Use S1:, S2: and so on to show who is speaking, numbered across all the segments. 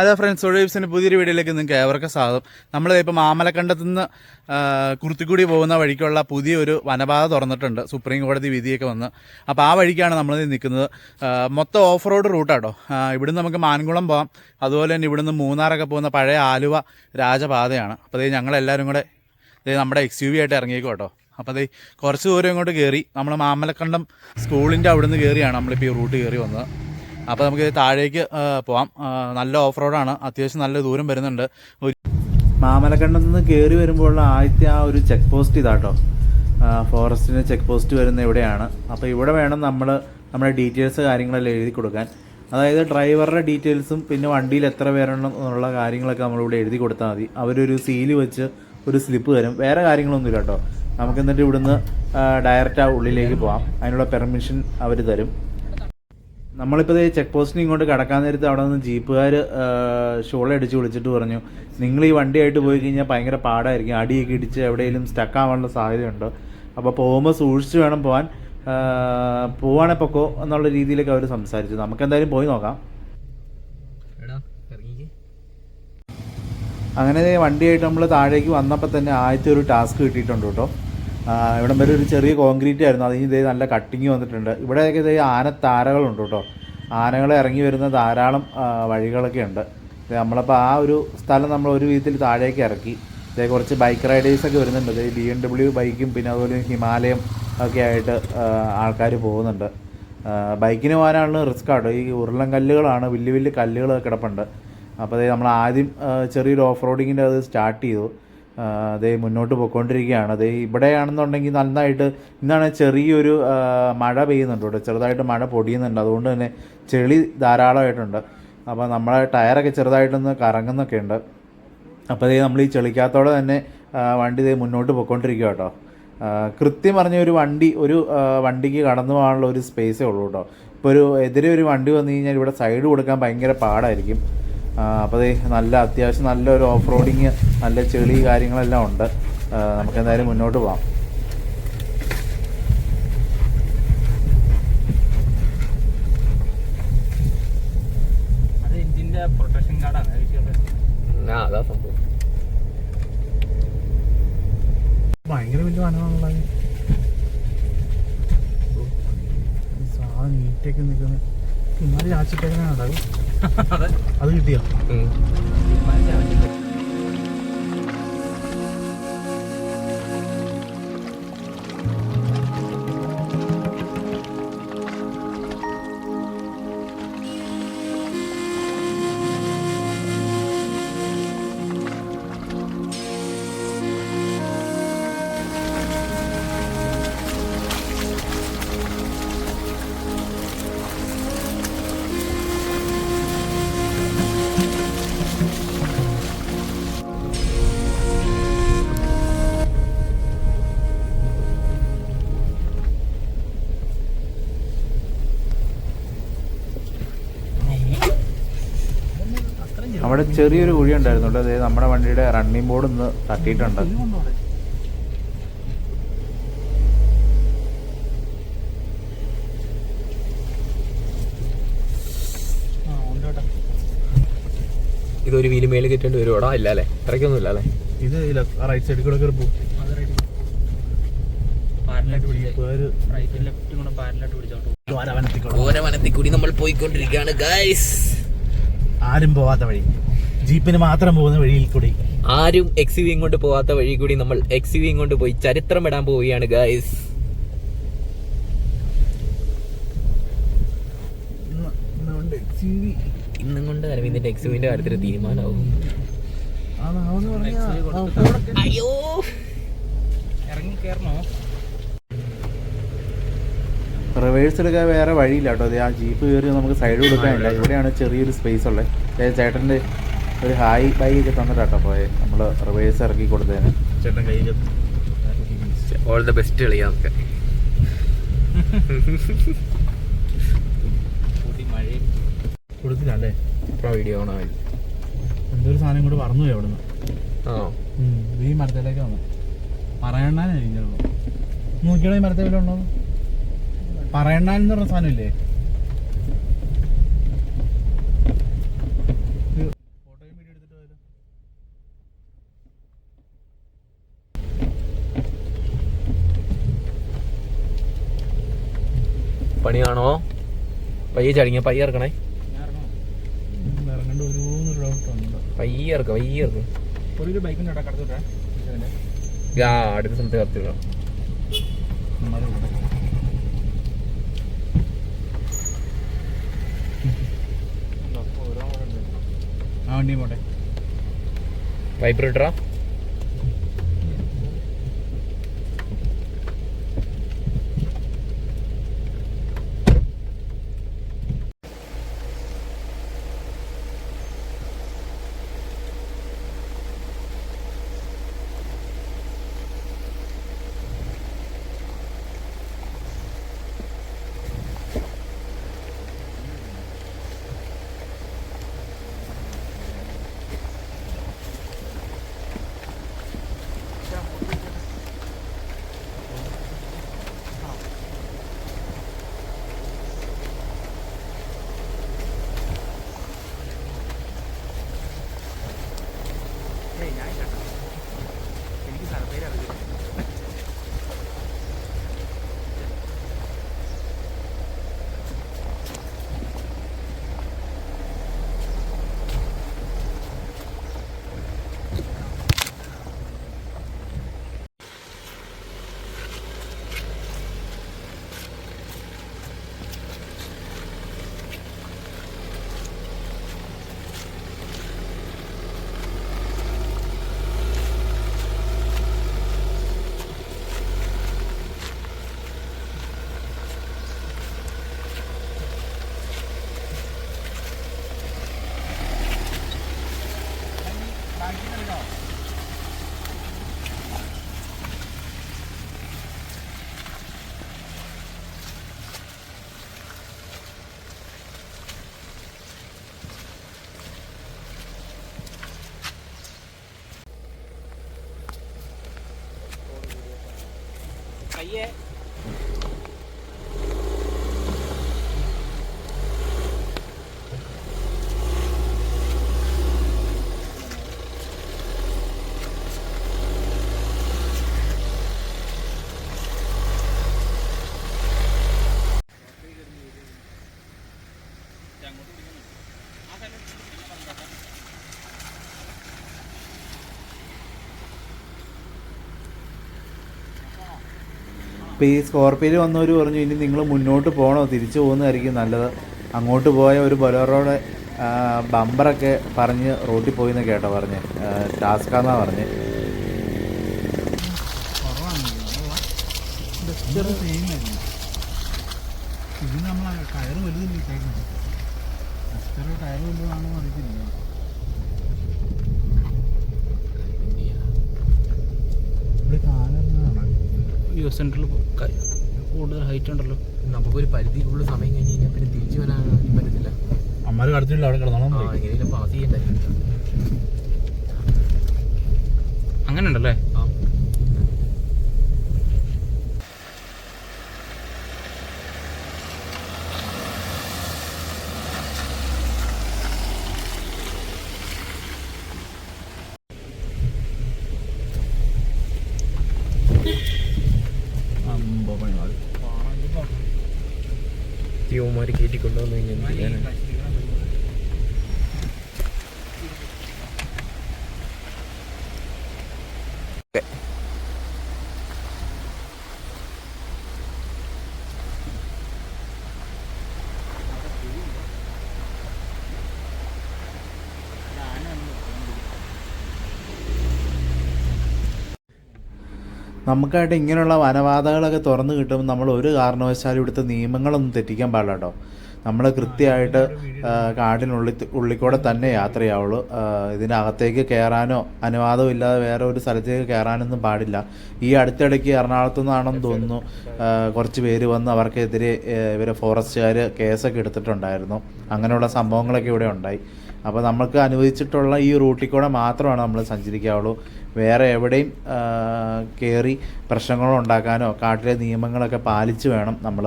S1: അതെ ഫ്രണ്ട്സ് ഒഴിവ്സിന്റെ പുതിയൊരു വീഡിയോയിലേക്ക് നിങ്ങൾക്ക് ഏവർക്കും സ്വാഗതം. നമ്മൾ ഇപ്പോൾ മാമലക്കണ്ടത്തു നിന്ന് കുർത്തിക്കുടി പോകുന്ന വഴിക്കുള്ള പുതിയൊരു വനപാത തുറന്നിട്ടുണ്ട്. സുപ്രീം കോടതി വിധിയൊക്കെ വന്ന്. അപ്പോൾ ആ വഴിക്കാണ് നമ്മൾ നിൽക്കുന്നത്. മൊത്തം ഓഫ് റോഡ് റൂട്ടാട്ടോ ഇവിടുന്ന് നമുക്ക് മാൻകുളം പോകാം അതുപോലെ തന്നെ ഇവിടുന്ന് മൂന്നാറൊക്കെ പോകുന്ന പഴയ ആലുവ രാജപാതയാണ്. അപ്പോൾ അതേ ഞങ്ങളെല്ലാവരും കൂടെ നമ്മുടെ എക്സ് യു വി ആയിട്ട് ഇറങ്ങിയേക്കും കേട്ടോ അപ്പോൾ അതേ കുറച്ച് ദൂരം ഇങ്ങോട്ട് കയറി നമ്മൾ മാമലക്കണ്ടം സ്കൂളിന്റെ അവിടുന്ന് കയറിയാണ് നമ്മളിപ്പോൾ ഈ റൂട്ട് കയറി വന്നത്. അപ്പോൾ നമുക്ക് താഴേക്ക് പോവാം. നല്ല ഓഫ് റോഡാണ്. അത്യാവശ്യം നല്ല ദൂരം വരുന്നുണ്ട്. മാമലക്കണ്ടത്ത് നിന്ന് കയറി വരുമ്പോഴുള്ള ആദ്യത്തെ ആ ഒരു ചെക്ക് പോസ്റ്റ് ഇതാട്ടോ. ഫോറസ്റ്റിന് ചെക്ക് പോസ്റ്റ് വരുന്ന ഇവിടെയാണ്. അപ്പോൾ ഇവിടെ വേണം നമ്മൾ നമ്മുടെ ഡീറ്റെയിൽസ് കാര്യങ്ങളെല്ലാം എഴുതി കൊടുക്കാൻ. അതായത് ഡ്രൈവറുടെ ഡീറ്റെയിൽസും പിന്നെ വണ്ടിയിൽ എത്ര പേരുണ്ട് എന്നുള്ള കാര്യങ്ങളൊക്കെ നമ്മളിവിടെ എഴുതി കൊടുത്താൽ മതി. അവരൊരു സീൽ വെച്ച് ഒരു സ്ലിപ്പ് തരും. വേറെ കാര്യങ്ങളൊന്നുമില്ല കേട്ടോ നമുക്ക് എന്നിട്ട് ഇവിടുന്ന് ഡയറക്റ്റ് ആ ഉള്ളിലേക്ക് പോവാം. അതിനുള്ള പെർമിഷൻ അവർ തരും. നമ്മളിപ്പോൾ ചെക്ക് പോസ്റ്റിന് ഇങ്ങോട്ട് കടക്കാൻ നേരത്ത് അവിടെ നിന്ന് ജീപ്പുകാർ ഷോളടിച്ച് വിളിച്ചിട്ട് പറഞ്ഞു നിങ്ങൾ ഈ വണ്ടിയായിട്ട് പോയി കഴിഞ്ഞാൽ ഭയങ്കര പാടായിരിക്കും. അടിയൊക്കെ ഇടിച്ച് എവിടെയെങ്കിലും സ്റ്റക്ക് ആവാനുള്ള സാധ്യതയുണ്ട്? അപ്പോൾ പോകുമ്പോൾ സൂക്ഷിച്ച് വേണം പോകാൻ പോവാണെ പൊക്കോ എന്നുള്ള രീതിയിലൊക്കെ അവർ സംസാരിച്ചു. നമുക്ക് എന്തായാലും പോയി നോക്കാം. അങ്ങനെ വണ്ടിയായിട്ട് നമ്മൾ താഴേക്ക് വന്നപ്പോൾ തന്നെ ആദ്യത്തെ ഒരു ടാസ്ക് കിട്ടിയിട്ടുണ്ട് കേട്ടോ. ഇവിടം വരെ ഒരു ചെറിയ കോൺക്രീറ്റ് ആയിരുന്നു. അതിന് ഇതേ നല്ല കട്ടിങ് വന്നിട്ടുണ്ട്. ഇവിടെയൊക്കെ ഇതേ ആനത്താരകളുണ്ട് കേട്ടോ. ആനകളെ ഇറങ്ങി വരുന്ന ധാരാളം വഴികളൊക്കെ ഉണ്ട്. നമ്മളപ്പോൾ ആ ഒരു സ്ഥലം നമ്മൾ ഒരു വിധത്തിൽ താഴേക്ക് ഇറക്കി. ഇതേ കുറച്ച് ബൈക്ക് റൈഡേഴ്സൊക്കെ വരുന്നുണ്ട്. ഇതേ ബി എം ഡബ്ല്യു ബൈക്കും പിന്നെ അതുപോലെ ഹിമാലയം ഒക്കെ ആയിട്ട് ആൾക്കാർ പോകുന്നുണ്ട്. ബൈക്കിന് പോകാനാണ് റിസ്ക് ആട്ടോ ഈ ഉരുളൻ കല്ലുകളാണ് വലിയ വലിയ കല്ലുകൾ കിടപ്പുണ്ട്. അപ്പോൾ നമ്മൾ ആദ്യം ചെറിയൊരു ഓഫ് റോഡിങ്ങിന്റെ അത് സ്റ്റാർട്ട് ചെയ്തു. അതേ മുന്നോട്ട് പോയിക്കൊണ്ടിരിക്കുകയാണ്. അതേ ഇവിടെയാണെന്നുണ്ടെങ്കിൽ നന്നായിട്ട് ഇന്നാണ് ചെറിയൊരു മഴ പെയ്യുന്നുണ്ട് ഇവിടെ ചെറുതായിട്ട് മഴ പൊടിയുന്നുണ്ട്. അതുകൊണ്ട് തന്നെ ചെളി ധാരാളമായിട്ടുണ്ട്. അപ്പോൾ നമ്മളെ ടയറൊക്കെ ചെറുതായിട്ടൊന്ന് കറങ്ങുന്നൊക്കെ ഉണ്ട്. അപ്പോൾ അതേ നമ്മൾ ഈ ചെളിക്കകത്തോടെ തന്നെ വണ്ടി ഇതേ മുന്നോട്ട് പോയിക്കൊണ്ടിരിക്കുക കേട്ടോ. കൃത്യം പറഞ്ഞ ഒരു വണ്ടി ഒരു വണ്ടിക്ക് കടന്നു പോകാനുള്ള ഒരു സ്പേസേ ഉള്ളൂ കേട്ടോ. ഇപ്പോൾ ഒരു എതിരെ ഒരു വണ്ടി വന്നു കഴിഞ്ഞാൽ ഇവിടെ സൈഡ് കൊടുക്കാൻ ഭയങ്കര പാടായിരിക്കും. അപ്പോൾ ദേ നല്ല അത്യാവശ്യം നല്ലൊരു ഓഫ് റോഡിങ് നല്ല ചെളി കാര്യങ്ങളെല്ലാം ഉണ്ട്. നമുക്ക് എന്തായാലും മുന്നോട്ട് പോകാം
S2: പ്രൊട്ടക്ഷൻ കാർഡാണ്.
S3: അതാ സംഭവം.
S1: ഭയങ്കര വലിയ വനമാണുള്ളത് സാധനം നീറ്റൊക്കെ നിൽക്കുന്നത്. ഇമാരി ആച്ചിട്ടേക്കാണ് അത് കിട്ടിയോ? അവിടെ ചെറിയൊരു കുഴി ഉണ്ടായിരുന്നുണ്ട് അതായത് നമ്മുടെ വണ്ടിയുടെ റണ്ണിംഗ് ബോർഡ് ഒന്ന് തട്ടിയിട്ടുണ്ട്.
S3: ഇതൊരു വീൽ കിട്ടേണ്ടി കയറ്റേണ്ടി വരുവാടാ. ഇല്ല അല്ലേ? ഇറക്കൊന്നും ഇല്ല അല്ലേ?
S1: ഇത് റൈറ്റ് സൈഡിൽ കൂടെ കയറി പോകും
S2: ഓരോ വനത്തിൽ പാരലായിട്ട് പിടിക്കാം റൈറ്റും ലെഫ്റ്റും കൂടെ പാരലായിട്ട് പിടിച്ചോട്ടോ
S3: കൂടി നമ്മൾ പോയിക്കൊണ്ടിരിക്കുകയാണ് ഗൈസ്
S1: ആരും പോവാത്ത വഴി. ജീപ്പിന് മാത്രം പോകുന്ന വഴിയിൽ കൂടി.
S3: ആരും എക്സ് വി കൊണ്ട് പോവാത്ത വഴി കൂടി നമ്മൾ എക്സ് വി കൊണ്ട് പോയി ചരിത്രം ഇടാൻ പോവുകയാണ് ഗായ്സ് ഇന്നും കൊണ്ട് അരവിന്ദിന്റെ എക്സ് വിന്റെ കാര്യത്തിൽ തീരുമാനമാവും. അയ്യോ.
S2: ഇറങ്ങി കയറണോ
S1: റിവേഴ്സ് എടുക്കാൻ വേറെ വഴിയില്ല കേട്ടോ. അതെ ആ ജീപ്പ് കയറി നമുക്ക് സൈഡ് കൊടുക്കാനില്ല ഇവിടെയാണ് ചെറിയൊരു സ്പേസ് ഉള്ളത്. അതായത് ചേട്ടന്റെ ഒരു ഹായ് ബൈ ഒക്കെ തന്നിട്ടാട്ടോ പോയെ. നമ്മൾ റിവേഴ്സ് ഇറക്കി കൊടുത്തതിന്. ചേട്ടൻ കയ്യിൽ
S3: ഓൾ ദ ബെസ്റ്റ് കളിയാ നമുക്ക്.
S1: കൊടുത്തില്ല അല്ലേ
S3: ഇപ്പൊ വീഡിയോ ഓൺ ആയി
S1: എന്തൊരു സാധനം കൂടെ പറന്നു പോയി അവിടുന്ന്
S3: ആ
S1: ഈ മരത്തിലേക്ക് വന്നു. പറയണ്ടാനായിരിക്കും ചിലപ്പോൾ നോക്കിയാണോ ഈ മരത്തെ ഉണ്ടോ പറയണ്ടെന്ന് പറഞ്ഞ സാധനമില്ലേ?
S3: പണിയാണോ? പയ്യെ ചടിങ്ങ പയ്യ ഇറക്കണേ. പയ്യ ഇറക്ക അടുത്ത സ്ഥലത്ത് കടത്തി
S2: വിടാം വണ്ടി പോട്ടെ
S3: വൈബ്രേറ്ററാ
S1: ഇപ്പോൾ ഈ സ്കോർപ്പിയോ വന്നവർ പറഞ്ഞു ഇനി നിങ്ങൾ മുന്നോട്ട് പോകണോ? തിരിച്ചു പോകുന്നതായിരിക്കും നല്ലത്. അങ്ങോട്ട് പോയ ഒരു ബൊലോറോടെ ബമ്പറൊക്കെ പറഞ്ഞ് റോട്ടിൽ പോയി എന്നൊക്കെ കേട്ടോ പറഞ്ഞ്. ടാസ്കാന്നാ പറഞ്ഞ്.
S2: ഇത് നമ്മൾ ടയർ വലുതില്ല ടയർ വലുതാണോ അറിയത്തില്ല ഇവിടെ കാലം യു സെന്ററിൽ കൂടുതൽ ഹൈറ്റ് ഉണ്ടല്ലോ.
S3: നമുക്കൊരു പരിധി കൂടുതൽ സമയം കഴിഞ്ഞ് കഴിഞ്ഞാൽ പിന്നെ തിരിച്ചു വരാൻ പറ്റത്തില്ല.
S1: അമ്മമാർ കടത്തില്ല അവിടെ കിടന്നോ
S3: ആ എങ്ങനെയും പാസ് ചെയ്യണ്ടേ.
S2: അങ്ങനെ ഉണ്ടല്ലേ
S3: യുവമാര് കയറ്റി കൊണ്ടുവന്നു കഴിഞ്ഞാൽ എന്ത് ചെയ്യാനാ?
S1: നമുക്കായിട്ട് ഇങ്ങനെയുള്ള വനപാതകളൊക്കെ തുറന്നു കിട്ടുമ്പോൾ നമ്മൾ ഒരു കാരണവശാലും ഇവിടുത്തെ നിയമങ്ങളൊന്നും തെറ്റിക്കാൻ പാടില്ല കേട്ടോ. നമ്മൾ കൃത്യമായിട്ട് കാടിനുള്ളിൽ ഉള്ളിക്കൂടെ തന്നെ യാത്രയാവുള്ളൂ. ചെയ്യാവുള്ളൂ ഇതിനകത്തേക്ക് കയറാനോ അനുവാദം ഇല്ലാതെ വേറെ ഒരു സ്ഥലത്തേക്ക് കയറാനൊന്നും പാടില്ല. ഈ അടുത്തിടയ്ക്ക് എറണാകുളത്തു നിന്നാണെന്ന് തോന്നുന്നു കുറച്ച് പേര് വന്ന് അവർക്കെതിരെ ഇവരെ ഫോറസ്റ്റുകാർ കേസൊക്കെ എടുത്തിട്ടുണ്ടായിരുന്നു. അങ്ങനെയുള്ള സംഭവങ്ങളൊക്കെ ഇവിടെ ഉണ്ടായി. അപ്പോൾ നമ്മൾക്ക് അനുവദിച്ചിട്ടുള്ള ഈ റൂട്ടിൽ കൂടെ മാത്രമാണ് നമ്മൾ സഞ്ചരിക്കാവുള്ളൂ. വേറെ എവിടെയും കയറി പ്രശ്നങ്ങളുണ്ടാക്കാനോ കാട്ടിലെ നിയമങ്ങളൊക്കെ പാലിച്ച് വേണം നമ്മൾ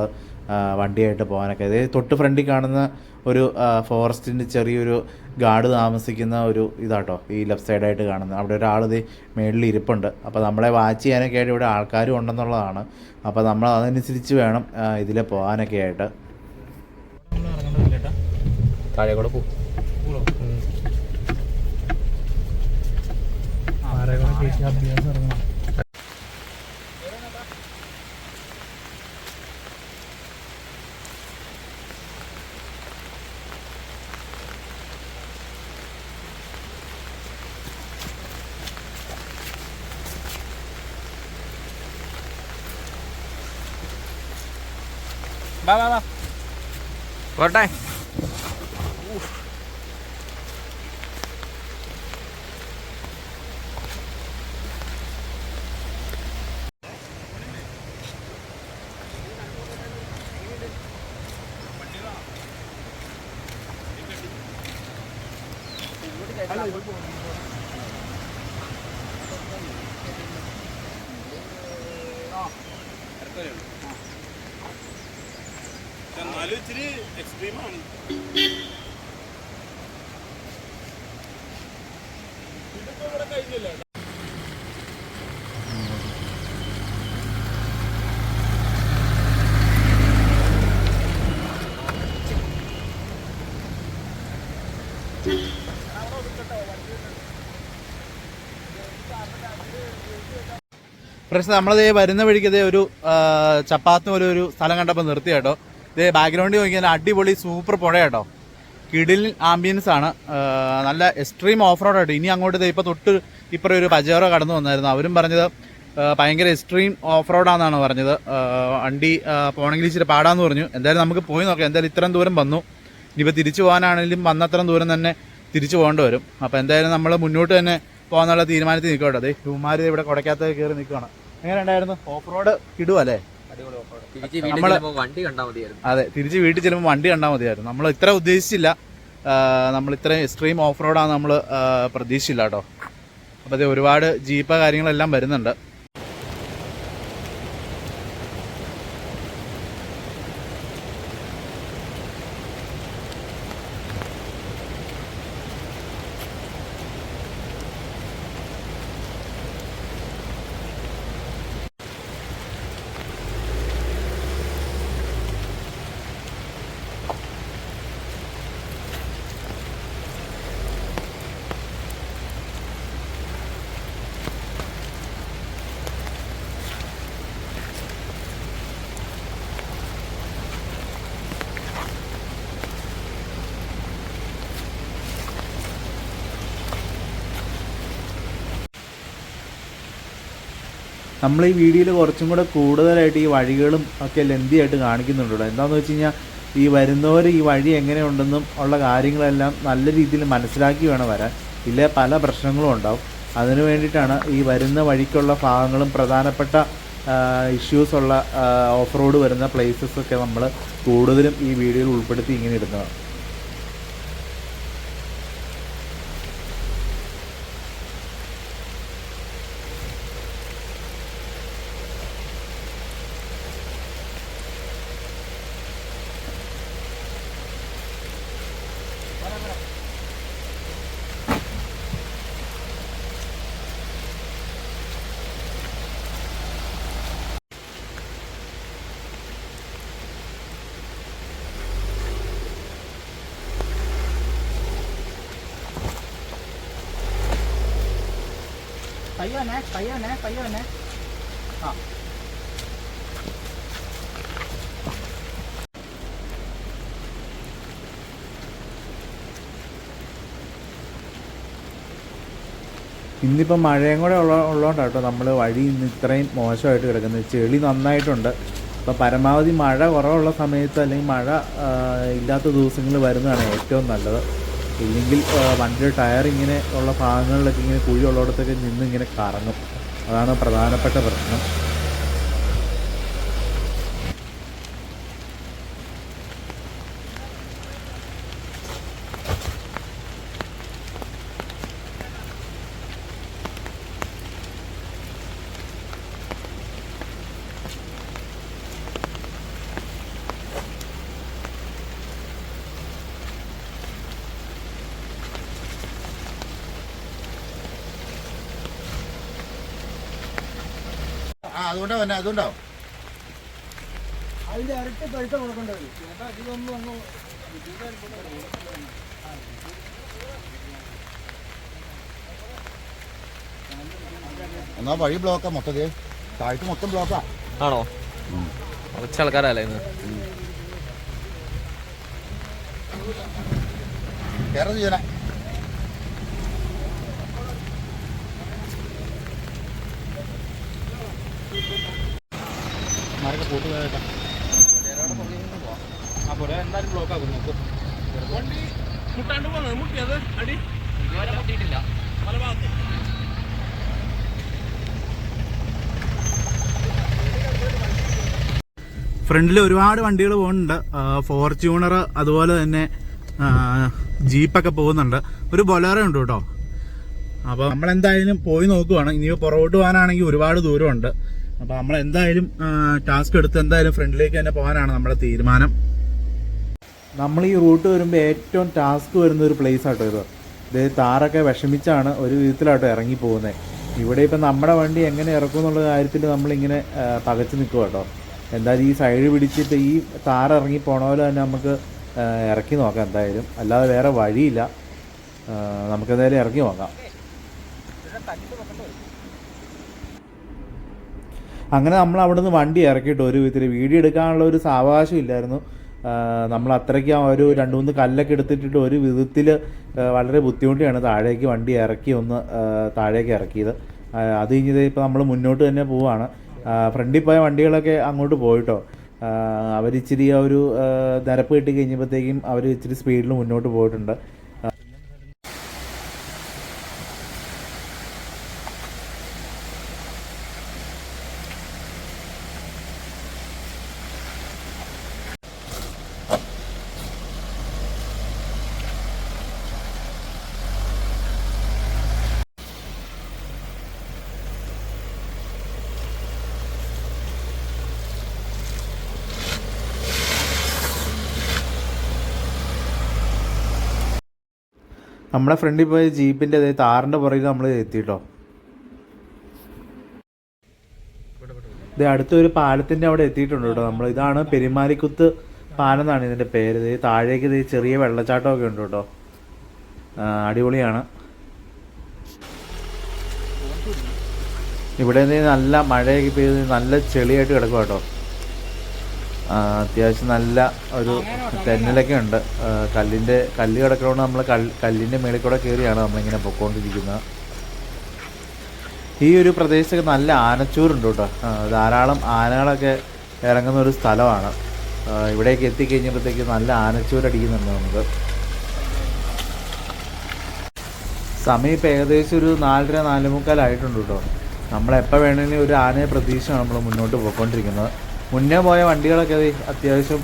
S1: വണ്ടിയായിട്ട് പോകാനൊക്കെ. അതായത് തൊട്ട് ഫ്രണ്ടിൽ കാണുന്ന ഒരു ഫോറസ്റ്റിന്റെ ചെറിയൊരു ഗാർഡ് താമസിക്കുന്ന ഒരു ഇതാട്ടോ ഈ ലെഫ്റ്റ് സൈഡായിട്ട് കാണുന്നത്. അവിടെ ഒരാൾ ഇത് മേളിൽ ഇരിപ്പുണ്ട്. അപ്പോൾ നമ്മളെ വാച്ച് ചെയ്യാനൊക്കെ ആയിട്ട് ഇവിടെ ആൾക്കാരും ഉണ്ടെന്നുള്ളതാണ്. അപ്പോൾ നമ്മൾ അതനുസരിച്ച് വേണം ഇതിൽ പോകാനൊക്കെ ആയിട്ട്.
S3: താഴെ കൂടെ പോകും
S2: ആരെങ്കിലും കേട്ടി അഭ്യാസം ഇറങ്ങണം
S1: വാ വാ വാ
S3: പോട്ടെ
S1: പ്രശ്നം നമ്മളതേ വരുന്ന വഴിക്ക് ഇതേ ഒരു ചപ്പാത്തിന് ചപ്പാത്ത് പോലെ ഒരു സ്ഥലം കണ്ടപ്പോൾ നിർത്തി കേട്ടോ. ഇതേ ബാക്ക്ഗ്രൗണ്ടിൽ നോക്കിയാൽ അടിപൊളി സൂപ്പർ പുഴ കേട്ടോ. കിടിൽ ആംബിയൻസ് ആണ്. നല്ല എക്സ്ട്രീം ഓഫ് റോഡ് ആയിട്ട് ഇനി അങ്ങോട്ട് ഇതേ ഇപ്പോൾ തൊട്ട് ഇപ്പുറം ഒരു പജേറോ കടന്നു വന്നായിരുന്നു. അവരും പറഞ്ഞത് ഭയങ്കര എക്സ്ട്രീം ഓഫ് റോഡാണെന്നാണ് പറഞ്ഞത്. വണ്ടി പോകണമെങ്കിൽ ഇച്ചിരി പാടാന്ന് പറഞ്ഞു. എന്തായാലും നമുക്ക് പോയി നോക്കാം. എന്തായാലും ഇത്രയും ദൂരം വന്നു. ഇനിയിപ്പോൾ തിരിച്ചു പോകാനാണെങ്കിലും വന്നത്രയും ദൂരം തന്നെ തിരിച്ചു പോകേണ്ടി വരും. അപ്പോൾ എന്തായാലും നമ്മൾ മുന്നോട്ട് തന്നെ പോകാനുള്ള തീരുമാനത്തിൽ നിൽക്കട്ടെ അതെ ഹ്യൂമാർ ഇവിടെ കുടയ്ക്കാത്ത കയറി നിൽക്കുകയാണ് എങ്ങനെ ഉണ്ടായിരുന്നു ഓഫ് റോഡ് കിടുവല്ലേ അല്ലേ
S3: തിരിച്ച് വീട്ടിൽ നമ്മൾ വണ്ടി കണ്ടാ മതിയായിരുന്നു.
S1: അതെ തിരിച്ച് വീട്ടിൽ ചെല്ലുമ്പോൾ വണ്ടി കണ്ടാൽ മതിയായിരുന്നു. നമ്മൾ ഇത്ര ഉദ്ദേശിച്ചില്ല. നമ്മൾ ഇത്രയും എക്സ്ട്രീം ഓഫ് റോഡാണ് നമ്മൾ പ്രതീക്ഷിച്ചില്ല കേട്ടോ. അപ്പോൾ അതെ ഒരുപാട് ജീപ്പ് കാര്യങ്ങളെല്ലാം വരുന്നുണ്ട്. നമ്മൾ ഈ വീഡിയോയിൽ കുറച്ചും കൂടെ കൂടുതലായിട്ട് ഈ വഴികളും ഒക്കെ ലെന്തി ആയിട്ട് കാണിക്കുന്നുണ്ട് കേട്ടോ. എന്താണെന്ന് വെച്ച് കഴിഞ്ഞാൽ ഈ വരുന്നവർ ഈ വഴി എങ്ങനെയുണ്ടെന്നും ഉള്ള കാര്യങ്ങളെല്ലാം നല്ല രീതിയിൽ മനസ്സിലാക്കി വേണം വരാൻ. ഇല്ലേ പല പ്രശ്നങ്ങളും ഉണ്ടാവും. അതിനു വേണ്ടിയിട്ടാണ് ഈ വരുന്ന വഴിക്കുള്ള ഭാഗങ്ങളും പ്രധാനപ്പെട്ട ഇഷ്യൂസ് ഉള്ള ഓഫ് റോഡ് വരുന്ന പ്ലേസസ് ഒക്കെ നമ്മൾ കൂടുതലും ഈ വീഡിയോയിൽ ഉൾപ്പെടുത്തി ഇങ്ങനെ ഇടുന്നത്
S2: ആ
S1: ഇന്നിപ്പോൾ മഴയും കൂടെ ഉള്ള ഉള്ളതുകൊണ്ട് കേട്ടോ നമ്മൾ വഴി ഇന്ന് ഇത്രയും മോശമായിട്ട് കിടക്കുന്നത്. ചെളി നന്നായിട്ടുണ്ട്. അപ്പോൾ പരമാവധി മഴ കുറവുള്ള സമയത്ത് അല്ലെങ്കിൽ മഴ ഇല്ലാത്ത ദിവസങ്ങളിൽ വരുന്നതാണ് ഏറ്റവും നല്ലത്. ഇല്ലെങ്കിൽ വണ്ടിയുടെ ടയർ ഇങ്ങനെ ഉള്ള ഭാഗങ്ങളിലൊക്കെ ഇങ്ങനെ കുഴി ഉള്ളിടത്തൊക്കെ നിന്ന് ഇങ്ങനെ കറങ്ങും. അതാണ് പ്രധാനപ്പെട്ട പ്രശ്നം.
S4: അതുകൊണ്ടാവും
S2: അതിന്റെ ഇരട്ടി പൈസ കൊടുക്കേണ്ടി വരും. അങ്ങ്
S4: എന്നാ വഴി ബ്ലോക്കാ മൊത്തത്തിൽ താഴ്ത്ത് മൊത്തം ബ്ലോക്കാ.
S3: ആണോ? കുറച്ച് ആൾക്കാരല്ലേ ഇന്ന്?
S4: കയറി ചെയ്യണേ
S2: എന്തായാലും ബ്ലോക്ക് ആക്കും നോക്ക്. വണ്ടി മുട്ടാണ്ട് പോണത് മുട്ടിയത് അടി? പല ഭാഗത്ത്.
S1: ഫ്രണ്ടിൽ ഒരുപാട് വണ്ടികൾ പോകുന്നുണ്ട്. ഫോർച്യൂണർ അതുപോലെ തന്നെ ജീപ്പൊക്കെ പോകുന്നുണ്ട്. ഒരു ബൊലേറോ ഉണ്ട് കേട്ടോ. അപ്പോൾ നമ്മളെന്തായാലും പോയി നോക്കുവാണ്. ഇനി പുറകോട്ട് പോകാനാണെങ്കിൽ ഒരുപാട് ദൂരമുണ്ട്. അപ്പോൾ നമ്മൾ എന്തായാലും ടാസ്ക് എടുത്ത് എന്തായാലും ഫ്രണ്ടിലേക്ക് തന്നെ പോകാനാണ് നമ്മുടെ തീരുമാനം. നമ്മൾ ഈ റൂട്ട് വരുമ്പോൾ ഏറ്റവും ടാസ്ക് വരുന്ന ഒരു പ്ലേസ് ആട്ടോ ഇത്. ഇത് താറൊക്കെ വിഷമിച്ചാണ് ഒരു വിധത്തിലാട്ടോ ഇറങ്ങി പോകുന്നത് ഇവിടെ ഇപ്പം നമ്മുടെ വണ്ടി എങ്ങനെ ഇറക്കും എന്നുള്ള കാര്യത്തിൽ നമ്മളിങ്ങനെ പകച്ചു നിൽക്കുക കേട്ടോ എന്തായാലും ഈ സൈഡ് പിടിച്ചിട്ട് ഈ താറ ഇറങ്ങി പോണ പോലെ തന്നെ നമുക്ക് ഇറക്കി നോക്കാം എന്തായാലും. അല്ലാതെ വേറെ വഴിയില്ല. നമുക്കെന്തായാലും ഇറക്കി നോക്കാം. അങ്ങനെ നമ്മൾ അവിടെ നിന്ന് വണ്ടി ഇറക്കിയിട്ട് ഒരു വിധത്തിൽ വീഡിയോ എടുക്കാനുള്ള ഒരു സാവകാശം ഇല്ലായിരുന്നു. നമ്മൾ അത്രയ്ക്ക് ഒരു രണ്ട് മൂന്ന് കല്ലൊക്കെ എടുത്തിട്ടിട്ട് ഒരു വിധത്തിൽ വളരെ ബുദ്ധിമുട്ടിയാണ് താഴേക്ക് വണ്ടി ഇറക്കി ഒന്ന് താഴേക്ക് ഇറക്കിയത്. അത് കഴിഞ്ഞത് ഇപ്പോൾ നമ്മൾ മുന്നോട്ട് തന്നെ പോവാണ്. ഫ്രണ്ടിൽ പോയ വണ്ടികളൊക്കെ അങ്ങോട്ട് പോയിട്ടോ. അവരിച്ചിരി ആ ഒരു നിരപ്പ് കിട്ടി കഴിഞ്ഞപ്പോഴത്തേക്കും അവർ ഇച്ചിരി സ്പീഡിൽ മുന്നോട്ട് പോയിട്ടുണ്ട്. നമ്മുടെ ഫ്രണ്ടിൽ പോയ ജീപ്പിന്റെ അതായത് താറിന്റെ പുറകിൽ നമ്മൾ എത്തിയിട്ടോ ഇത് അടുത്തൊരു പാലത്തിന്റെ അവിടെ എത്തിയിട്ടുണ്ട് കേട്ടോ നമ്മൾ ഇതാണ് പെരുമാലിക്കുത്ത് പാലം എന്നാണ് ഇതിന്റെ പേര്. ഇത് താഴേക്ക് ഇത് ചെറിയ വെള്ളച്ചാട്ടമൊക്കെ ഉണ്ട് കേട്ടോ. അടിപൊളിയാണ്. ഇവിടെ നിന്ന് നല്ല മഴയൊക്കെ പെയ്ത് നല്ല ചെളിയായിട്ട് കിടക്കും കേട്ടോ. അത്യാവശ്യം നല്ല ഒരു തെന്നലൊക്കെ ഉണ്ട്. കല്ലിന്റെ കല്ല് കിടക്കുന്നതുകൊണ്ട് നമ്മൾ കല്ലിന്റെ മേളിൽ കൂടെ കയറിയാണ് നമ്മളിങ്ങനെ പൊക്കോണ്ടിരിക്കുന്നത് ഈ ഒരു പ്രദേശത്തൊക്കെ നല്ല ആനച്ചൂരുണ്ട് കേട്ടോ. ധാരാളം ആനകളൊക്കെ ഇറങ്ങുന്ന ഒരു സ്ഥലമാണ്. ഇവിടേക്ക് എത്തിക്കഴിഞ്ഞപ്പോഴത്തേക്ക് നല്ല ആനച്ചൂരടിക്കുന്നുണ്ട് നമുക്ക്. സമയം ഇപ്പം ഏകദേശം ഒരു നാലര നാല് മുക്കാലായിട്ടുണ്ട് കേട്ടോ. നമ്മളെപ്പോൾ വേണമെങ്കിലും ഒരു ആനയെ പ്രതീക്ഷയാണ് നമ്മൾ മുന്നോട്ട് പോയിക്കൊണ്ടിരിക്കുന്നത് മുന്നേ പോയ വണ്ടികളൊക്കെ അത് അത്യാവശ്യം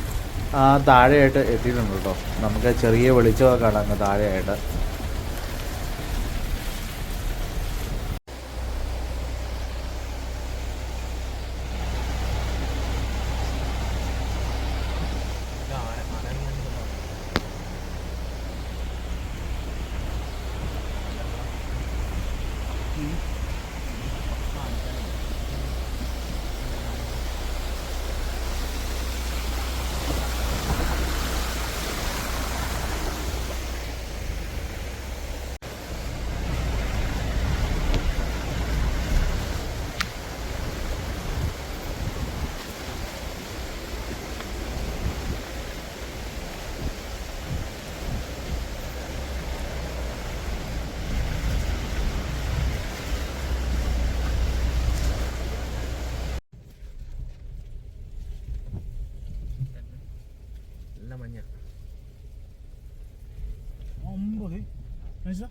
S1: താഴെയായിട്ട് എത്തിയിട്ടുണ്ട് കേട്ടോ നമുക്ക് ചെറിയ വെളിച്ചമൊക്കെ കാണാം അങ്ങ് താഴെയായിട്ട്
S3: നല്ല മഞ്ഞ
S2: ഒമ്പത് മനസ്സിലാ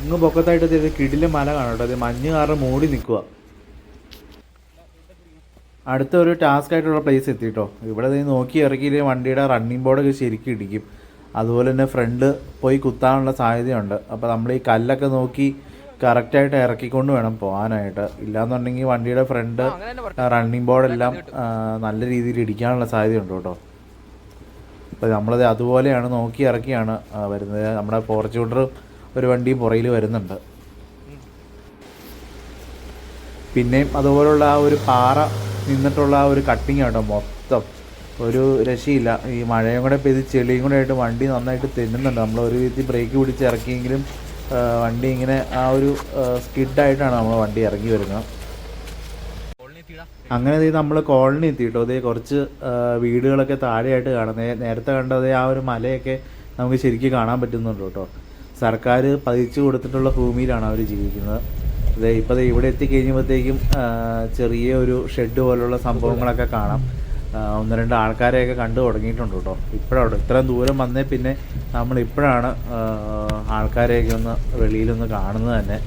S1: അങ്ങ് പൊക്കത്തായിട്ട് ചെയ്ത് കിടിലെ മല കാണാം കേട്ടോ. അത് മഞ്ഞ് കാരണം മൂടി നിൽക്കുക. അടുത്ത ഒരു ടാസ്ക് ആയിട്ടുള്ള പ്ലേസ് എത്തിട്ടോ. ഇവിടെ ദേ നോക്കി ഇറക്കിയില്ലേ വണ്ടിയുടെ റണ്ണിങ് ബോർഡൊക്കെ ശരിക്കും ഇടിക്കും. അതുപോലെ തന്നെ ഫ്രണ്ട് പോയി കുത്താനുള്ള സാധ്യതയുണ്ട്. അപ്പോൾ നമ്മൾ ഈ കല്ലൊക്കെ നോക്കി കറക്റ്റായിട്ട് ഇറക്കിക്കൊണ്ട് വേണം പോകാനായിട്ട്. ഇല്ലാന്നുണ്ടെങ്കിൽ വണ്ടിയുടെ ഫ്രണ്ട് റണ്ണിങ് ബോർഡെല്ലാം നല്ല രീതിയിൽ ഇടിക്കാനുള്ള സാധ്യതയുണ്ട് കേട്ടോ. അപ്പോൾ നമ്മളത് അതുപോലെയാണ് നോക്കി ഇറക്കിയാണ് വരുന്നത്. നമ്മുടെ ഫോർച്യൂണർ ഒരു വണ്ടി പുറയിൽ വരുന്നുണ്ട്. പിന്നെയും അതുപോലുള്ള ആ ഒരു പാറ നിന്നിട്ടുള്ള ആ ഒരു കട്ടിങ് കേട്ടോ മൊത്തം. ഒരു രക്ഷയില്ല. ഈ മഴയും കൂടെ പെയ്ത് ചെളിയും കൂടെ ആയിട്ട് വണ്ടി നന്നായിട്ട് തെന്നുന്നുണ്ട്. നമ്മൾ ഒരു വിധത്തിൽ ബ്രേക്ക് പിടിച്ച് ഇറക്കിയെങ്കിലും വണ്ടി ഇങ്ങനെ ആ ഒരു സ്കിഡായിട്ടാണ് നമ്മൾ വണ്ടി ഇറങ്ങി വരുന്നത്. അങ്ങനെ ദേ നമ്മൾ കോളനി എത്തി കേട്ടോ അതേ കുറച്ച് വീടുകളൊക്കെ താഴെയായിട്ട് കാണുന്നത് നേരത്തെ കണ്ടതേ ആ ഒരു മലയൊക്കെ നമുക്ക് ശരിക്കും കാണാൻ പറ്റുന്നുണ്ട് കേട്ടോ. സർക്കാർ പതിച്ചു കൊടുത്തിട്ടുള്ള ഭൂമിയിലാണ് അവർ ജീവിക്കുന്നത്. അതെ ഇപ്പോൾ ഇവിടെ എത്തിക്കഴിഞ്ഞപ്പോഴത്തേക്കും ചെറിയ ഒരു ഷെഡ് പോലുള്ള സംഭവങ്ങളൊക്കെ കാണാം. ഒന്ന് രണ്ട് ആൾക്കാരെയൊക്കെ കണ്ടു തുടങ്ങിയിട്ടുണ്ട് കേട്ടോ. ഇപ്പോഴാണ് ഇത്രയും ദൂരം വന്നേ പിന്നെ ആ, ആൾക്കാരെയൊക്കെ ഒന്ന് വെളിയിലൊന്ന് കാണുന്നത് തന്നെ.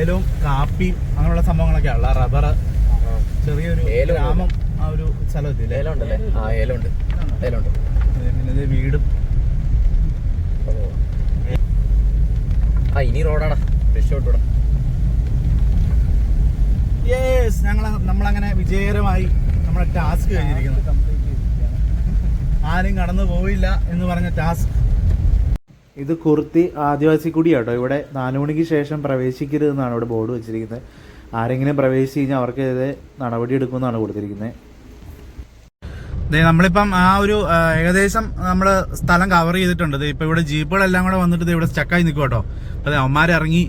S1: ഏലവും കാപ്പിയും അങ്ങനെയുള്ള സംഭവങ്ങളൊക്കെ ഉള്ള റബ്ബർ ചെറിയൊരു
S3: ഏലം
S1: ഗ്രാമം ആ ഒരു സ്ഥലത്തില്ലേ
S3: ഏലമുണ്ടല്ലേ ആ ഏലമുണ്ട്. ഏലമുണ്ട്.
S1: പിന്നെ വീടും.
S3: ആ ഇനി റോഡാടാ രക്ഷോട്ടൂടാ
S1: യെസ് ഞങ്ങൾ നമ്മളങ്ങനെ വിജയകരമായി നമ്മുടെ ടാസ്ക് കഴിഞ്ഞിരിക്കുന്നു. ആരും കടന്നു പോയില്ല എന്ന് പറഞ്ഞ ടാസ്ക്. ഇത് കുർത്തി ആദിവാസി കുടിയാട്ടോ. ഇവിടെ നാലു മണിക്ക് ശേഷം പ്രവേശിക്കരുതെന്നാണ് ഇവിടെ ബോർഡ് വെച്ചിരിക്കുന്നത്. ആരെങ്കിലും പ്രവേശിച്ച് കഴിഞ്ഞാൽ അവർക്ക് ഇത് നടപടി എടുക്കുമെന്നാണ് കൊടുത്തിരിക്കുന്നത്. നമ്മളിപ്പം ആ ഒരു ഏകദേശം നമ്മൾ സ്ഥലം കവർ ചെയ്തിട്ടുണ്ട്. ഇപ്പൊ ഇവിടെ ജീപ്പുകളെല്ലാം കൂടെ വന്നിട്ട് ഇവിടെ സ്റ്റക്കായി നിൽക്കും കേട്ടോ അതെ അവന്മാരിറങ്ങി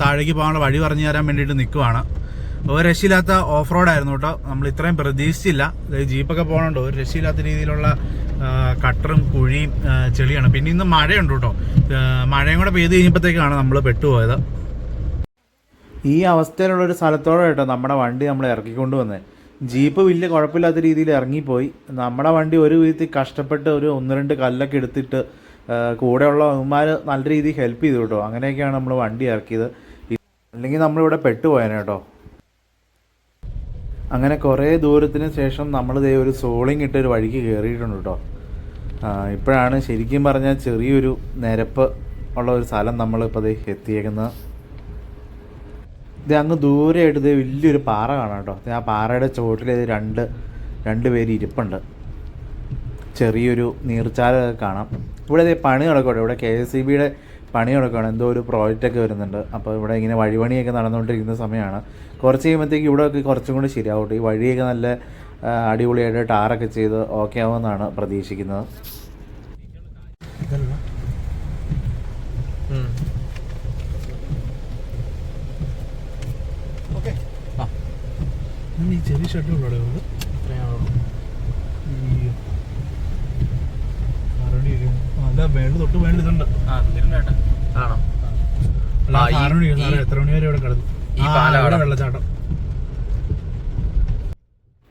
S1: താഴേക്ക് പോകാനുള്ള വഴി പറഞ്ഞു തരാൻ വേണ്ടിയിട്ട് നിൽക്കുവാണ് ഒരു രക്ഷയില്ലാത്ത ഓഫ് റോഡായിരുന്നു കേട്ടോ. നമ്മൾ ഇത്രയും പ്രതീക്ഷിച്ചില്ല. ജീപ്പൊക്കെ പോകണുണ്ടോ ഒരു രക്ഷയില്ലാത്ത രീതിയിലുള്ള കട്ടറും കുഴിയും ചെളിയാണ്. പിന്നെ ഇന്ന് മഴയുണ്ട് കേട്ടോ. മഴയും കൂടെ പെയ്ത് കഴിഞ്ഞപ്പോഴത്തേക്കാണ് നമ്മൾ പെട്ടുപോയത്. ഈ അവസ്ഥയിലുള്ള ഒരു സ്ഥലത്തോടെ കേട്ടോ നമ്മുടെ വണ്ടി നമ്മൾ ഇറക്കിക്കൊണ്ട് വന്നത് ജീപ്പ് വലിയ കുഴപ്പമില്ലാത്ത രീതിയിൽ ഇറങ്ങിപ്പോയി. നമ്മുടെ വണ്ടി ഒരു വിധത്തിൽ കഷ്ടപ്പെട്ട് ഒരു ഒന്ന് രണ്ട് കല്ലൊക്കെ എടുത്തിട്ട് കൂടെയുള്ള അവന്മാർ നല്ല രീതിയിൽ ഹെൽപ്പ് ചെയ്തു കേട്ടോ. അങ്ങനെയൊക്കെയാണ് നമ്മൾ വണ്ടി ഇറക്കിയത്. അല്ലെങ്കിൽ നമ്മളിവിടെ പെട്ടുപോയേനെ കേട്ടോ. അങ്ങനെ കുറേ ദൂരത്തിന് ശേഷം നമ്മൾ ദേ ഒരു സോളിങ് ഇട്ട് ഒരു വഴിക്ക് കയറിയിട്ടുണ്ട് കേട്ടോ. ഇപ്പോഴാണ് ശരിക്കും പറഞ്ഞാൽ ചെറിയൊരു നിരപ്പ് ഉള്ള ഒരു സ്ഥലം നമ്മൾ നമ്മളിപ്പോൾ ദേ എത്തിയേക്കുന്നത്. ഇത് അങ്ങ് ദൂരെയായിട്ട് ഇത് വലിയൊരു പാറ കാണാം കേട്ടോ. ആ പാറയുടെ ചുവട്ടിൽ ഇത് രണ്ട് രണ്ട് പേര് ഇരിപ്പുണ്ട്. ചെറിയൊരു നീർച്ചാലൊക്കെ കാണാം. ഇവിടെ ഇതേ പണി നടക്കട്ടെ ഇവിടെ കെ എസ് സി ബിയുടെ പണി നടക്കുകയാണ് എന്തോ ഒരു പ്രോജക്റ്റൊക്കെ വരുന്നുണ്ട്. അപ്പോൾ ഇവിടെ ഇങ്ങനെ വഴിപണിയൊക്കെ നടന്നുകൊണ്ടിരിക്കുന്ന സമയമാണ്. കുറച്ച് കഴിയുമ്പോഴത്തേക്ക് ഇവിടെ ഒക്കെ കുറച്ചും കൂടി ശരിയാവട്ടെ. ഈ വഴിയൊക്കെ നല്ല അടിപൊളിയായിട്ട് ടാറൊക്കെ ചെയ്ത് ഓക്കെ ആവുമെന്നാണ് പ്രതീക്ഷിക്കുന്നത്. ഈ ചെറിയ ഷെഡുള്ളൂ അല്ല വേണ്ട തൊട്ട് വേണ്ടതുണ്ട്
S3: ആണോ?
S1: അല്ല,
S3: ആ, ഈ-
S1: ആറ് മണി
S3: ഈ-
S1: സാറേ, എത്ര മണി വരെ ഇവിടെ കിടന്നു?
S3: ഈ
S1: ആ,
S3: പാലം
S1: വെള്ളച്ചാട്ടം.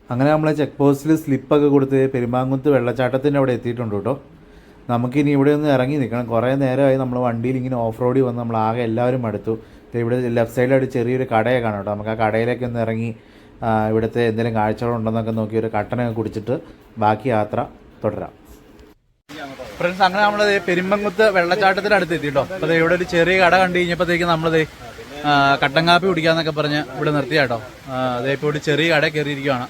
S1: അങ്ങനെ നമ്മൾ ചെക്ക് പോസ്റ്റിൽ സ്ലിപ്പൊക്കെ കൊടുത്ത് പെരുമാങ്കുത്ത് വെള്ളച്ചാട്ടത്തിന്റെ അവിടെ എത്തിയിട്ടുണ്ട് കേട്ടോ. നമുക്കിനി ഇവിടെ ഒന്ന് ഇറങ്ങി നിൽക്കണം. കുറേ നേരമായി നമ്മൾ വണ്ടിയിൽ ഇങ്ങനെ ഓഫ് റോഡിൽ വന്ന് നമ്മൾ ആകെ എല്ലാവരും അടുത്തു ഇവിടെ ലെഫ്റ്റ് സൈഡിലായിട്ട് ചെറിയൊരു കടയൊക്കെ കാണാം കേട്ടോ. നമുക്ക് ആ കടയിലേക്ക് ഒന്ന് ഇറങ്ങി ഇവിടുത്തെ എന്തെങ്കിലും കാഴ്ചകളുണ്ടെന്നൊക്കെ നോക്കി ഒരു കട്ടനൊക്കെ കുടിച്ചിട്ട് ബാക്കി യാത്ര തുടരാം. ഫ്രണ്ട്സ് അങ്ങനെ നമ്മൾ പെരുമ്പങ്കുത്ത് വെള്ളച്ചാട്ടത്തിനടുത്ത് എത്തി കേട്ടോ. അപ്പോൾ ഇവിടെ ഒരു ചെറിയ കട കണ്ടു കഴിഞ്ഞപ്പോഴത്തേക്ക് നമ്മളത് കട്ടൻ കാപ്പി കുടിക്കാന്നൊക്കെ പറഞ്ഞ് ഇവിടെ നിർത്തി കേട്ടോ. ഒരു ചെറിയ കട കയറിയിരിക്കുകയാണ്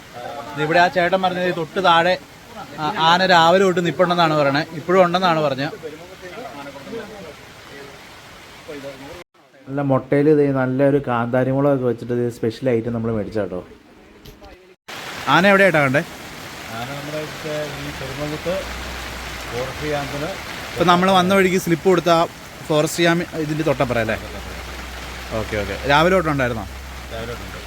S1: ഇത് ഇവിടെ ആ ചേട്ടൻ പറഞ്ഞത് ഈ തൊട്ട് താഴെ ആന രാവിലെ തൊട്ട് നിപ്പുണ്ടെന്നാണ് പറയണേ. ഇപ്പോഴും ഉണ്ടെന്നാണ് പറഞ്ഞത് നല്ല മുട്ടയിൽ ഇത് നല്ലൊരു കാന്താരിമുളകൊക്കെ വെച്ചിട്ട് ഇത് സ്പെഷ്യൽ ഐറ്റം നമ്മൾ മേടിച്ചാട്ടോ ആന എവിടെയായിട്ടാ കണ്ടേ?
S4: നമ്മുടെ ഫോറസ്റ്റ് ക്യാമ്പിന്
S1: ഇപ്പം നമ്മൾ വന്ന വഴിക്ക് സ്ലിപ്പ് കൊടുത്ത ഫോറസ്റ്റ് ഇതിന്റെ ഇതിന്റെ തൊട്ടപ്പുറം അല്ലേ? Okay okay. രാവിലെ തൊട്ടുണ്ടായിരുന്നോ
S4: രാവിലെ ഉണ്ട്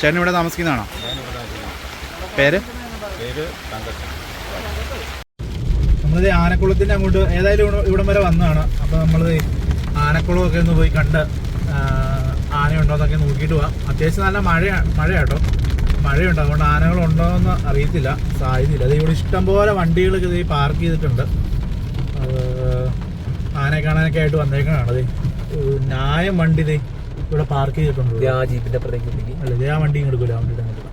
S1: ചേട്ടൻ ഇവിടെ താമസിക്കുന്നതാണോ. പേര്?
S4: പേര് തങ്കച്ചൻ.
S1: നമ്മളിത് ആനക്കുളത്തിന്റെ അങ്ങോട്ട് ഏതായാലും ഇവിടം വരെ വന്നതാണ്. അപ്പൊ ആനക്കുളം ഒക്കെ ഒന്ന് പോയി കണ്ട് ആനയുണ്ടോ എന്നൊക്കെ നോക്കിയിട്ട് പോവാം. അത്യാവശ്യം നല്ല മഴ മഴയാട്ടോ. മഴയുണ്ട്. അതുകൊണ്ട് ആനകളുണ്ടോ എന്ന് അറിയത്തില്ല. സാധ്യതയില്ല. അത് ഇവിടെ ഇഷ്ടംപോലെ വണ്ടികളൊക്കെ ഇത് പാർക്ക് ചെയ്തിട്ടുണ്ട്. ആനയെ കാണാനൊക്കെ ആയിട്ട് വന്നേക്കണാണ് അത് ന്യായം വണ്ടി ദേ ഇവിടെ പാർക്ക് ചെയ്തിട്ടുണ്ട്.
S3: ആ ജീപ്പിന്റെ അപ്പുറത്തേക്ക്
S1: അല്ലേ ആ വണ്ടി എടുക്കൂല ആ വണ്ടിയുടെ അങ്ങോട്ട്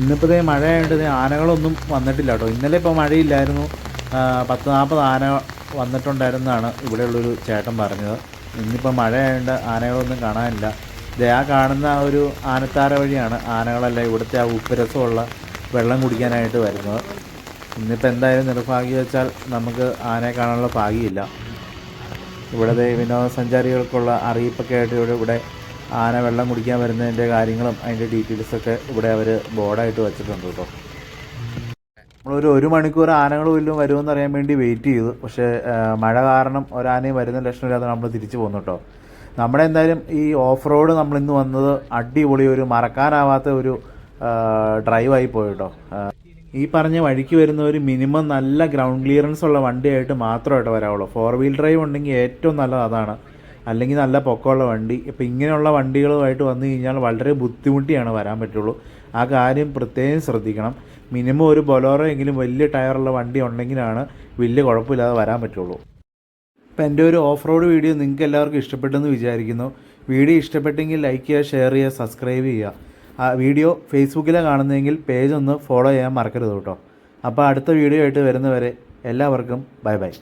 S1: ഇന്നിപ്പോൾ മഴയായിട്ട് ആനകളൊന്നും വന്നിട്ടില്ല കേട്ടോ. ഇന്നലെ ഇപ്പോൾ മഴയില്ലായിരുന്നു. പത്ത് നാൽപ്പത് ആന വന്നിട്ടുണ്ടായിരുന്നാണ് ഇവിടെയുള്ളൊരു ചേട്ടൻ പറഞ്ഞത്. ഇന്നിപ്പോൾ മഴയായതുകൊണ്ട് ആനകളൊന്നും കാണാനില്ല. ഇത് ആ കാണുന്ന ആ ഒരു ആനത്താര വഴിയാണ് ആനകളല്ല ഇവിടുത്തെ ആ ഉപ്പുരസമുള്ള വെള്ളം കുടിക്കാനായിട്ട് വരുന്നത്. ഇന്നിപ്പോൾ എന്തായാലും നിർഭാഗ്യം വെച്ചാൽ നമുക്ക് ആനയെ കാണാനുള്ള ഭാഗ്യമില്ല. ഇവിടുത്തെ വിനോദസഞ്ചാരികൾക്കുള്ള അറിയിപ്പൊക്കെ ആയിട്ട് ഇവിടെ ഇവിടെ ആന വെള്ളം കുടിക്കാൻ വരുന്നതിന്റെ കാര്യങ്ങളും അതിന്റെ ഡീറ്റെയിൽസൊക്കെ ഇവിടെ അവർ ബോർഡായിട്ട് വെച്ചിട്ടുണ്ട് കേട്ടോ. നമ്മളൊരു ഒരു മണിക്കൂർ ആനകൾ വല്ലതും വരുമെന്ന് അറിയാൻ വേണ്ടി വെയിറ്റ് ചെയ്തു. പക്ഷേ മഴ കാരണം ഒരാനയും വരുന്ന ലക്ഷണമില്ലാതെ നമ്മൾ തിരിച്ചു പോന്നു കേട്ടോ. നമ്മുടെ എന്തായാലും ഈ ഓഫ് റോഡ് നമ്മൾ ഇന്ന് വന്നത് അടിപൊളി ഒരു മറക്കാനാവാത്ത ഒരു ഡ്രൈവായി പോയി കേട്ടോ. ആ, ഈ പറഞ്ഞ വഴിക്ക് വരുന്ന ഒരു മിനിമം നല്ല ഗ്രൗണ്ട് ക്ലിയറൻസ് ഉള്ള വണ്ടിയായിട്ട് മാത്രമായിട്ട് വരാവുള്ളൂ. ഫോർ വീൽ ഡ്രൈവ് ഉണ്ടെങ്കിൽ ഏറ്റവും നല്ലത് അതാണ്. അല്ലെങ്കിൽ നല്ല പൊക്കമുള്ള വണ്ടി. ഇപ്പം ഇങ്ങനെയുള്ള വണ്ടികളുമായിട്ട് വന്നു കഴിഞ്ഞാൽ വളരെ ബുദ്ധിമുട്ടിയാണ് വരാൻ പറ്റുള്ളൂ. ആ കാര്യം പ്രത്യേകം ശ്രദ്ധിക്കണം. മിനിമം ഒരു ബൊലോറോ എങ്കിലും വലിയ ടയറുള്ള വണ്ടി ഉണ്ടെങ്കിലാണ് വലിയ കുഴപ്പമില്ലാതെ വരാൻ പറ്റുള്ളൂ. ഇപ്പം എന്റെ ഒരു ഓഫ് റോഡ് വീഡിയോ നിങ്ങൾക്ക് എല്ലാവർക്കും ഇഷ്ടപ്പെട്ടെന്ന് വിചാരിക്കുന്നു. വീഡിയോ ഇഷ്ടപ്പെട്ടെങ്കിൽ ലൈക്ക് ചെയ്യുക ഷെയർ ചെയ്യുക സബ്സ്ക്രൈബ് ചെയ്യുക. ആ വീഡിയോ ഫേസ്ബുക്കിലാണ് കാണുന്നതെങ്കിൽ പേജ് ഒന്ന് ഫോളോ ചെയ്യാൻ മറക്കരുത് കേട്ടോ. അപ്പോൾ അടുത്ത വീഡിയോ ആയിട്ട് വരുന്നവരെ എല്ലാവർക്കും ബൈ ബൈ